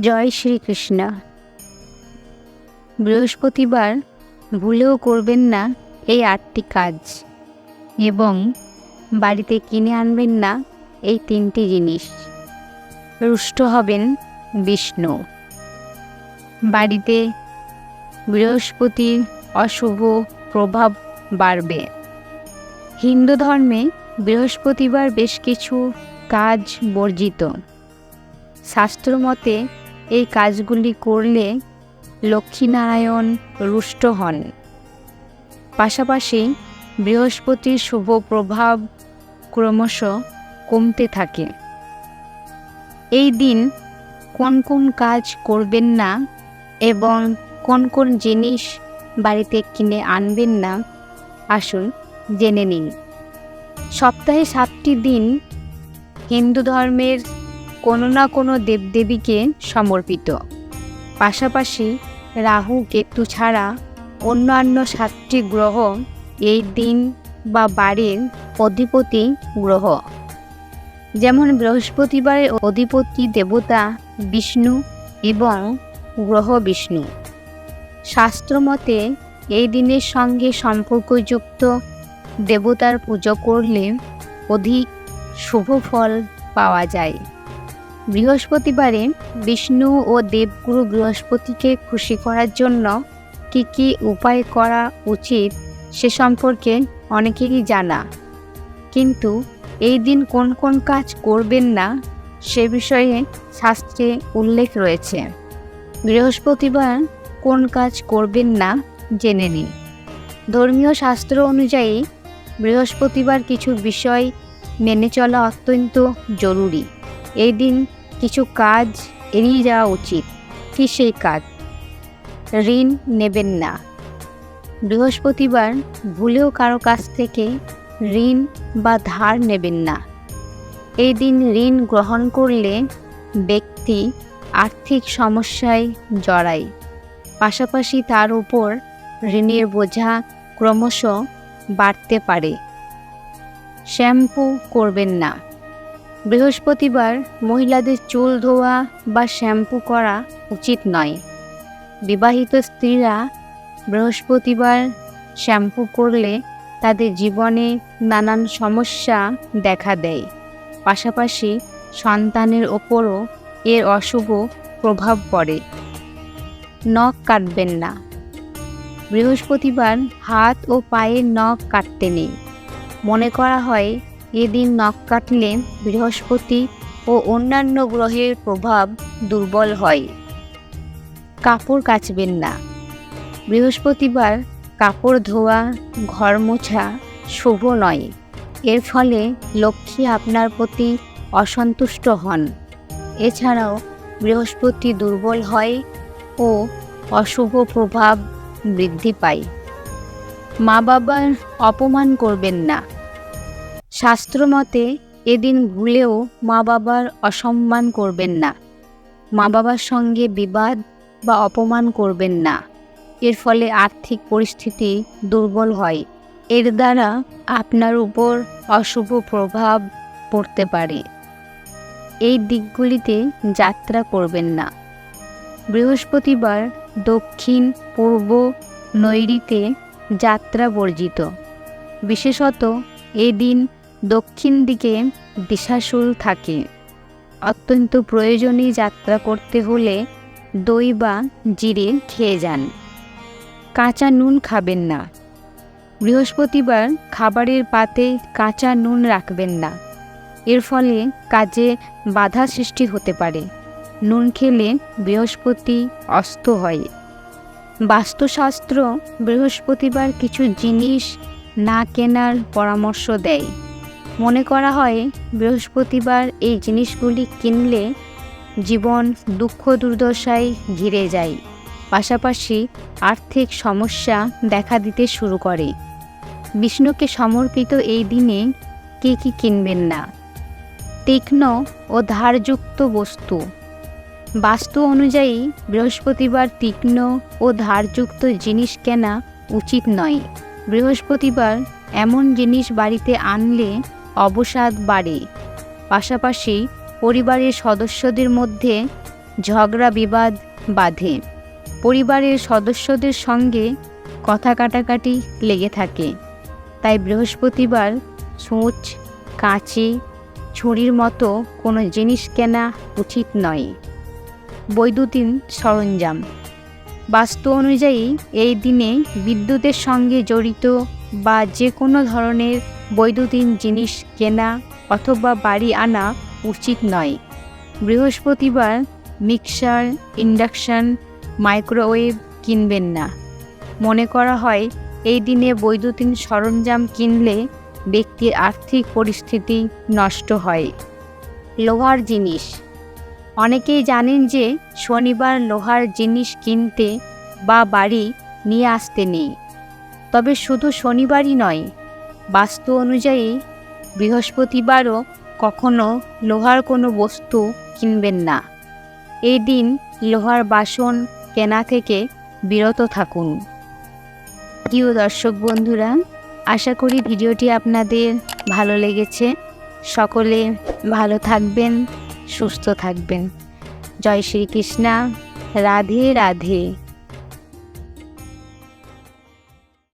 জয় শ্রীকৃষ্ণ। বৃহস্পতিবার ভুলেও করবেন না এই আটটি কাজ এবং বাড়িতে কিনে আনবেন না এই তিনটি জিনিস। রুষ্ট হবেন বিষ্ণু। বাড়িতে বৃহস্পতির অশুভ প্রভাব বাড়বে। হিন্দু ধর্মে বৃহস্পতিবার বেশ কিছু কাজ বর্জিত। শাস্ত্রমতে এই কাজগুলি করলে লক্ষ্মীনারায়ণ রুষ্ট হন। পাশাপাশি বৃহস্পতির শুভ প্রভাব ক্রমশ কমতে থাকে। এই দিন কোন কোন কাজ করবেন না এবং কোন কোন জিনিস বাড়িতে কিনে আনবেন না, আসুন জেনে নিন সপ্তাহে সাতটি দিন হিন্দু ধর্মের কোনো না কোনো দেবদেবীকে সমর্পিত। পাশাপাশি রাহু কেতু ছাড়া অন্যান্য সাতটি গ্রহ এই দিন বা বাড়ির অধিপতি গ্রহ। যেমন বৃহস্পতিবারের অধিপতি দেবতা বিষ্ণু এবং গ্রহ বিষ্ণু। শাস্ত্রমতে এই দিনের সঙ্গে সম্পর্কযুক্ত দেবতার পুজো করলে অধিক শুভ ফল পাওয়া যায়। বৃহস্পতিবারে বিষ্ণু ও দেবগুরু বৃহস্পতিকে খুশি করার জন্য কি কি উপায় করা উচিত সে সম্পর্কে অনেকেরই জানা। কিন্তু এই দিন কোন কোন কাজ করবেন না সে বিষয়ে শাস্ত্রে উল্লেখ রয়েছে। বৃহস্পতিবার কোন কাজ করবেন না জেনে নিন। ধর্মীয় শাস্ত্র অনুযায়ী বৃহস্পতিবার কিছু বিষয় মেনে চলা অত্যন্ত জরুরি। এই দিন কিছু কাজ এড়িয়ে যাওয়া উচিত। কি সেই কাজ? ঋণ নেবেন না। বৃহস্পতিবার ভুলেও কারও কাছ থেকে ঋণ বা ধার নেবেন না। এই দিন ঋণ গ্রহণ করলে ব্যক্তি আর্থিক সমস্যায় জড়ায়। পাশাপাশি তার উপর ঋণের বোঝা ক্রমশ বাড়তে পারে। শ্যাম্পু করবেন না। বৃহস্পতিবার মহিলাদের চুল ধোয়া বা শ্যাম্পু করা উচিত নয়। বিবাহিত স্ত্রীরা বৃহস্পতিবার শ্যাম্পু করলে তাদের জীবনে নানান সমস্যা দেখা দেয়। পাশাপাশি সন্তানের ওপরও এর অশুভ প্রভাব পড়ে। নখ কাটবেন না। বৃহস্পতিবার হাত ও পায়ের নখ কাটতে নেই। মনে করা হয় এদিন নখ কাটলে বৃহস্পতি ও অন্যান্য গ্রহের প্রভাব দুর্বল হয়। কাপড় কাচবেন না। বৃহস্পতিবার কাপড় ধোয়া, ঘর মোছা শুভ নয়। এর ফলে লক্ষ্মী আপনার প্রতি অসন্তুষ্ট হন। এছাড়াও বৃহস্পতি দুর্বল হয় ও অশুভ প্রভাব বৃদ্ধি পায়। মা বাবার অপমান করবেন না। শাস্ত্রমতে, এদিন ভুলেও মা বাবার অসম্মান করবেন না। মা বাবার সঙ্গে বিবাদ বা অপমান করবেন না। এর ফলে আর্থিক পরিস্থিতি দুর্বল হয়। এর দ্বারা আপনার উপর অশুভ প্রভাব পড়তে পারে। এই দিকগুলিতে যাত্রা করবেন না। বৃহস্পতিবার দক্ষিণ, পূর্ব নৈরিতে যাত্রা বর্জিত। বিশেষত এই দিন দক্ষিণ দিকে দিশাশুল থাকে। অত্যন্ত প্রয়োজনীয় যাত্রা করতে হলে দই বা জিরে খেয়ে যান। কাঁচা নুন খাবেন না। বৃহস্পতিবার খাবারের পাতে কাঁচা নুন রাখবেন না। এর ফলে কাজে বাধা সৃষ্টি হতে পারে। নুন খেলে বৃহস্পতি অস্ত হয়। বাস্তুশাস্ত্র বৃহস্পতিবার কিছু জিনিস না কেনার পরামর্শ দেয়। মনে করা হয় বৃহস্পতিবার এই জিনিসগুলি কিনলে জীবন দুঃখ দুর্দশায় ঘিরে যায়। পাশাপাশি আর্থিক সমস্যা দেখা দিতে শুরু করে। বিষ্ণুকে সমর্পিত এই দিনে কে কী কিনবেন না? তীক্ষ্ণ ও ধারযুক্ত বস্তু। বাস্তু অনুযায়ী বৃহস্পতিবার তীক্ষ্ণ ও ধারযুক্ত জিনিস কেনা উচিত নয়। বৃহস্পতিবার এমন জিনিস বাড়িতে আনলে অবসাদ বাড়ে। পাশাপাশি পরিবারের সদস্যদের মধ্যে ঝগড়া বিবাদ বাঁধে। পরিবারের সদস্যদের সঙ্গে কথা কাটাকাটি লেগে থাকে। তাই বৃহস্পতিবার সূচ, কাঁচি, ছুরির মতো কোনো জিনিস কেনা উচিত নয়। বৈদ্যুতিন সরঞ্জাম। বাস্তু অনুযায়ী এই দিনে বিদ্যুতের সঙ্গে জড়িত বা যে কোনো ধরনের বৈদ্যুতিন জিনিস কেনা অথবা বাড়ি আনা উচিত নয়। বৃহস্পতিবার মিক্সার, ইন্ডাকশন, মাইক্রোওয়েভ কিনবেন না। মনে করা হয়, এই দিনে বৈদ্যুতিন সরঞ্জাম কিনলে ব্যক্তির আর্থিক পরিস্থিতি নষ্ট হয়। লোহার জিনিস। অনেকেই জানেন যে শনিবার লোহার জিনিস কিনতে বা বাড়ি নিয়ে আসতে নেই। তবে শুধু শনিবারই নয় বাস্তু অনুযায়ী বৃহস্পতিবারও কখনো লোহার কোনো বস্তু কিনবেন না। এই দিন লোহার বাসন কেনা থেকে বিরত থাকুন। প্রিয় দর্শক বন্ধুরা, আশা করি ভিডিওটি আপনাদের ভালো লেগেছে। সকলে ভালো থাকবেন, সুস্থ থাকবেন। জয় শ্রীকৃষ্ণা। রাধে রাধে।